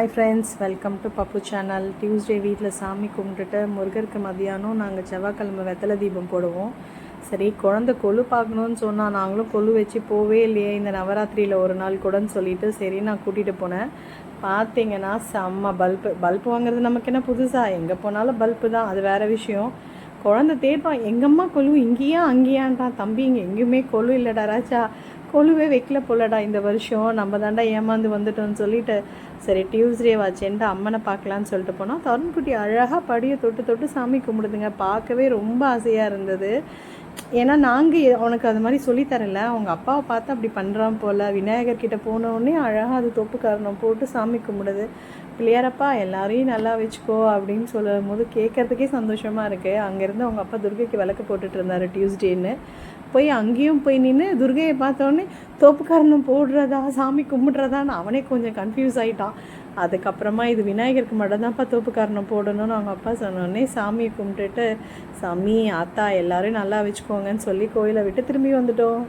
Hi friends welcome to Pappu channel Tuesday வீட்டில் சாமி கும்பிட்டுட்டு முருகருக்கு மதியானம் நாங்கள் செவ்வாய்க்கிழமை வெத்தலை தீபம் போடுவோம். சரி குழந்தை கொலு பார்க்கணுன்னு சொன்னால் நாங்களும் கொலு வச்சு போவே இல்லையே. இந்த நவராத்திரியில் ஒரு நாள் கூடன்னு சொல்லிட்டு சரி நான் கூட்டிகிட்டு போனேன். பார்த்தீங்கன்னா செம்ம பல்பு. பல்ப் வாங்குறது நமக்கு என்ன புதுசாக எங்கே போனாலும் பல்பு தான். அது வேறு விஷயம். குழந்தை தேடுவான் எங்கம்மா கொலு? இங்கேயா அங்கேயான்றான். தம்பி இங்கே எங்கேயுமே கொலு இல்லைடா ராச்சா கொலுவே வைக்கல போலடா இந்த வருஷம். நம்ம தாண்டா ஏமாந்து வந்துட்டோம்னு சொல்லிட்டு சரி டியூஸ்டே வாச்சேன்ட்டு அம்மனை பார்க்கலான்னு சொல்லிட்டு போனால் தருண்குட்டி அழகாக படியை தொட்டு தொட்டு சாமி கும்பிடுதுங்க. பார்க்கவே ரொம்ப ஆசையாக இருந்தது. ஏன்னா நாங்கள் உனக்கு அது மாதிரி சொல்லித்தரல அவங்க அப்பாவை பார்த்து அப்படி பண்ணுறான் போல். விநாயகர் கிட்டே போனோடனே அழகாக அது தொப்பு காரணம் போட்டு சாமி கும்பிடுது. பிள்ளையாரப்பா எல்லாரையும் நல்லா வச்சுக்கோ அப்படின்னு சொல்லும் போது கேட்கறதுக்கே சந்தோஷமாக இருக்குது அங்கேருந்து அவங்க அப்பா துர்கைக்கு விளக்கு போட்டுட்டு இருந்தார் டியூஸ்டேன்னு. போய் அங்கேயும் போய் நின்று துர்கையை பார்த்தோன்னே தோப்புக்காரணம் போடுறதா சாமி கும்பிட்றதான்னு அவனே கொஞ்சம் கன்ஃபியூஸ் ஆகிட்டான் அதுக்கப்புறமா இது விநாயகருக்கு மட்டும்தான்ப்பா தோப்புக்காரணம் போடணும்னு அவங்க அப்பா சொன்னோடனே சாமியை கும்பிட்டுட்டு சாமி ஆத்தா எல்லோரும் நல்லா வச்சுக்கோங்கன்னு சொல்லி கோயிலை விட்டு திரும்பி வந்துட்டோம்.